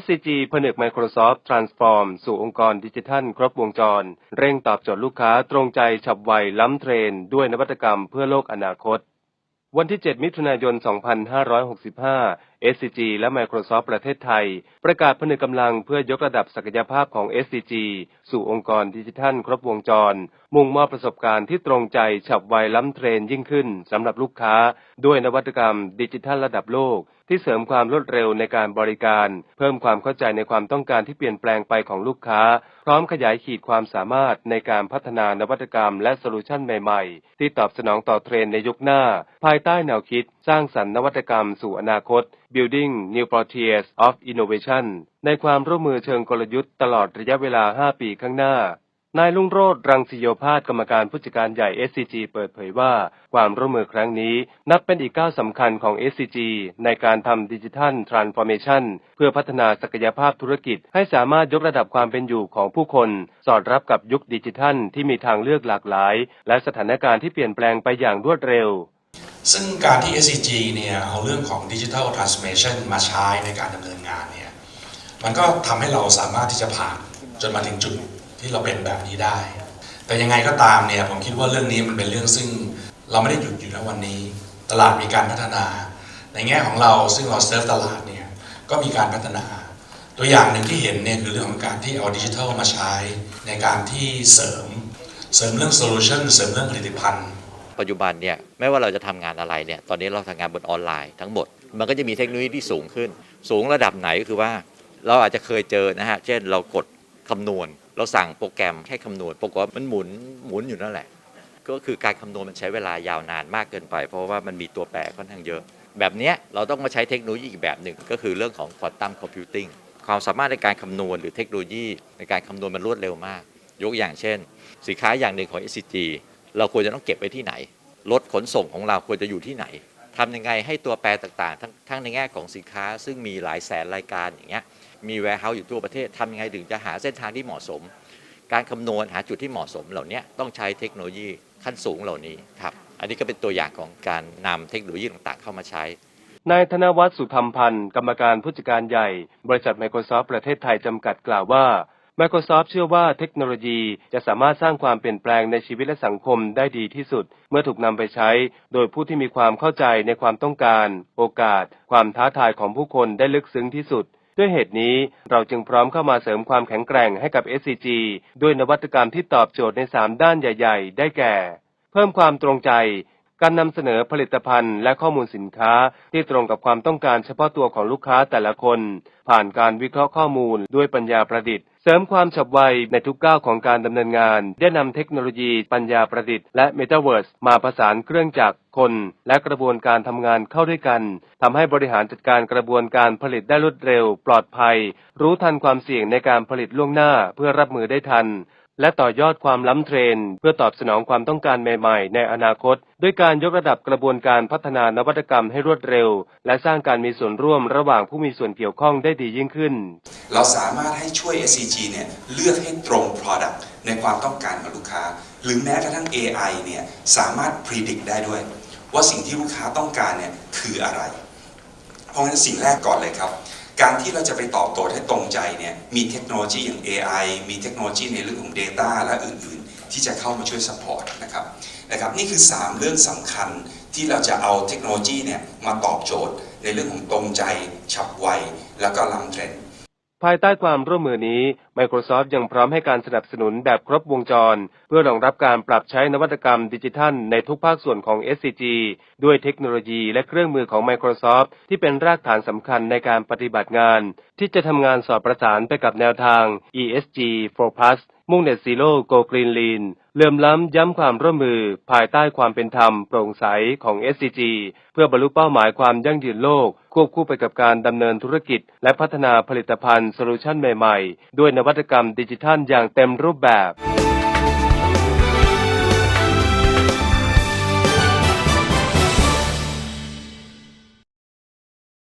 SCG ผนึก Microsoft Transform สู่องค์กรดิจิทัลครบวงจร เร่งตอบโจทย์ลูกค้าตรงใจฉับไวล้ำเทรนด์ด้วยนวัตกรรมเพื่อโลกอนาคต วันที่ 7 มิถุนายน 2565 SCG และ Microsoft ประเทศไทย ประกาศผนึกกำลังเพื่อยกระดับศักยภาพของ SCG สู่องค์กรดิจิทัลครบวงจร มุ่งมอบประสบการณ์ที่ตรงใจฉับไวล้ำเทรนยิ่งขึ้นสำหรับลูกค้า ด้วยนวัตกรรมดิจิทัลระดับโลก ที่เสริมความรวดเร็วในการบริการ เพิ่มความเข้าใจในความต้องการที่เปลี่ยนแปลงไปของลูกค้า พร้อมขยายขีดความสามารถในการพัฒนานวัตกรรมและโซลูชันใหม่ ๆ ที่ตอบสนองต่อเทรนในยุคหน้า ภายใต้แนวคิด สร้างสรรค์นวัตกรรมสู่อนาคต Building New Frontiers of Innovation ในความร่วมมือเชิงกลยุทธ์ตลอดระยะเวลา 5 ปีข้างหน้า นายลุงโรธรังสิโยภาสกรรมการผู้จัดการใหญ่ SCG เปิดเผยว่า ความร่วมมือครั้งนี้นับเป็นอีกก้าวสำคัญของ SCG ในการทำดิจิทัลทรานส์ฟอร์เมชันเพื่อพัฒนาศักยภาพธุรกิจ ให้สามารถยกระดับความเป็นอยู่ของผู้คน สอดรับกับยุคดิจิทัลที่มีทางเลือกหลากหลาย และสถานการณ์ที่เปลี่ยนแปลงไปอย่างรวดเร็ว ซึ่งการที่ SCG เนี่ยเอาเรื่องของ Digital Transformation มาใช้ในการดำเนินงานเนี่ยมันก็ทำให้เราสามารถที่จะผ่านจนมาถึงจุดที่เราเป็นแบบนี้ได้ แต่ยังไงก็ตามเนี่ยผมคิดว่าเรื่องนี้มันเป็นเรื่องซึ่งเราไม่ได้หยุดอยู่ณวันนี้ ตลาดมีการพัฒนา ในแง่ของเราซึ่งเราเซิร์ฟตลาดเนี่ยก็มีการพัฒนา ตัวอย่างหนึ่งที่เห็นเนี่ยคือเรื่องของการที่เอาดิจิทัลมาใช้ในการที่เสริม เสริมเรื่องโซลูชันเสริมเรื่องผลิตภัณฑ์ ปัจจุบันเนี่ยไม่ว่าเราจะทำงานอะไรเนี่ยตอนนี้เราทำงานบนออนไลน์ทั้งหมด มันก็จะมีเทคโนโลยีที่สูงขึ้น สูงระดับไหนก็คือว่า เราอาจจะเคยเจอนะฮะเช่นเรากดคำนวณ เราสั่งโปรแกรมให้คำนวณปรากฏว่ามันหมุนหมุนอยู่นั่นแหละ ก็คือการคำนวณมันใช้เวลายาวนานมากเกินไป เพราะว่ามันมีตัวแปรค่อนข้างเยอะ แบบนี้เราต้องมาใช้เทคโนโลยีอีกแบบหนึ่งก็คือเรื่องของควอนตัมคอมพิวติ้งความสามารถในการคำนวณหรือเทคโนโลยีในการคำนวณมันรวดเร็วมาก ยกอย่างเช่น สินค้าอย่างหนึ่งของ SCG เราควรจะต้องเก็บไว้ที่ไหน รถขนส่งของเราควรจะอยู่ที่ไหนทำยังไงให้ตัวแปรต่างๆ ทั้งทั้งในแง่ของสินค้า ซึ่งมีหลายแสนรายการอย่างเงี้ยมี warehouse อยู่ทั่วประเทศทำยังไงถึงจะหาเส้นทางที่เหมาะสม การคำนวณหาจุดที่เหมาะสมเหล่านี้ต้องใช้เทคโนโลยีขั้นสูงเหล่านี้ครับอันนี้ก็เป็นตัวอย่างของการนำเทคโนโลยีต่างๆ เข้ามาใช้นายธนวัฒน์สุธรรมพันธ์ กรรมการผู้จัดการใหญ่ บริษัท Microsoft ประเทศไทยจำกัดกล่าวว่า Microsoft เชื่อว่าเทคโนโลยีจะสามารถสร้างความเปลี่ยนแปลงในชีวิตและสังคมได้ดีที่สุด เมื่อถูกนำไปใช้ โดยผู้ที่มีความเข้าใจในความต้องการ โอกาส ความท้าทายของผู้คนได้ลึกซึ้งที่สุด ด้วยเหตุนี้เราจึงพร้อมเข้ามาเสริมความแข็งแกร่งให้กับ SCG ด้วยนวัตกรรมที่ตอบโจทย์ใน 3 ด้านใหญ่ ๆ ได้แก่ เพิ่มความตรงใจ การนำเสนอผลิตภัณฑ์และข้อมูลสินค้าที่ตรงกับความต้องการเฉพาะตัวของลูกค้าแต่ละคน ผ่านการวิเคราะห์ข้อมูลด้วยปัญญาประดิษฐ์ เสริมความฉับไวในทุกก้าวของการดำเนินงาน ได้นำเทคโนโลยีปัญญาประดิษฐ์และ Metaverse มาผสานเครื่องจักรคน และกระบวนการทำงานเข้าด้วยกันทำให้บริหารจัดการกระบวนการผลิตได้รวดเร็ว ปลอดภัย รู้ทันความเสี่ยงในการผลิตล่วงหน้าเพื่อรับมือได้ทัน และต่อยอดความล้ำเทรนด์เพื่อตอบสนองความต้องการใหม่ๆ ในอนาคต ด้วยการยกระดับกระบวนการพัฒนานวัตกรรมให้รวดเร็ว และสร้างการมีส่วนร่วมระหว่างผู้มีส่วนเกี่ยวข้องได้ดียิ่งขึ้น เราสามารถให้ช่วย SCG เนี่ยเลือกให้ตรง Product ในความต้องการของลูกค้า หรือแม้กระทั่ง AI เนี่ยสามารถ predict ได้ด้วย ว่าสิ่งที่ลูกค้าต้องการเนี่ยคืออะไร เพราะฉะนั้นสิ่งแรกก่อนเลยครับ การที่เราจะไปตอบโจทย์ให้ตรงใจเนี่ยมีเทคโนโลยีอย่าง AI มีเทคโนโลยีในเรื่องของ Data และอื่นๆ ที่จะเข้ามาช่วยสปอร์ตนะครับนะครับนี่คือ 3 เรื่องสำคัญที่เราจะเอาเทคโนโลยีเนี่ยมาตอบโจทย์ในเรื่องของตรงใจ ฉับไว แล้วก็ล้ำเทรนด์ ภายใต้ความร่วมมือนี้ Microsoft ยังพร้อมให้การสนับสนุนแบบครบวงจร เพื่อรองรับการปรับใช้นวัตกรรมดิจิทัลในทุกภาคส่วนของ SCG ด้วยเทคโนโลยีและเครื่องมือของ Microsoft ที่เป็นรากฐานสำคัญในการปฏิบัติงาน ที่จะทำงานสอดประสานไปกับแนวทาง ESG 4 Plus มุ่ง Net Zero Go Green Lean เลื่อมล้ำย้ำความร่วมมือ ภายใต้ความเป็นธรรมโปร่งใสของ SCG เพื่อบรรลุเป้าหมายความยั่งยืนโลก ควบคู่ไปกับการดำเนินธุรกิจ และพัฒนาผลิตภัณฑ์โซลูชันใหม่ ๆ ด้วยนวัตกรรมดิจิทัลอย่างเต็มรูปแบบ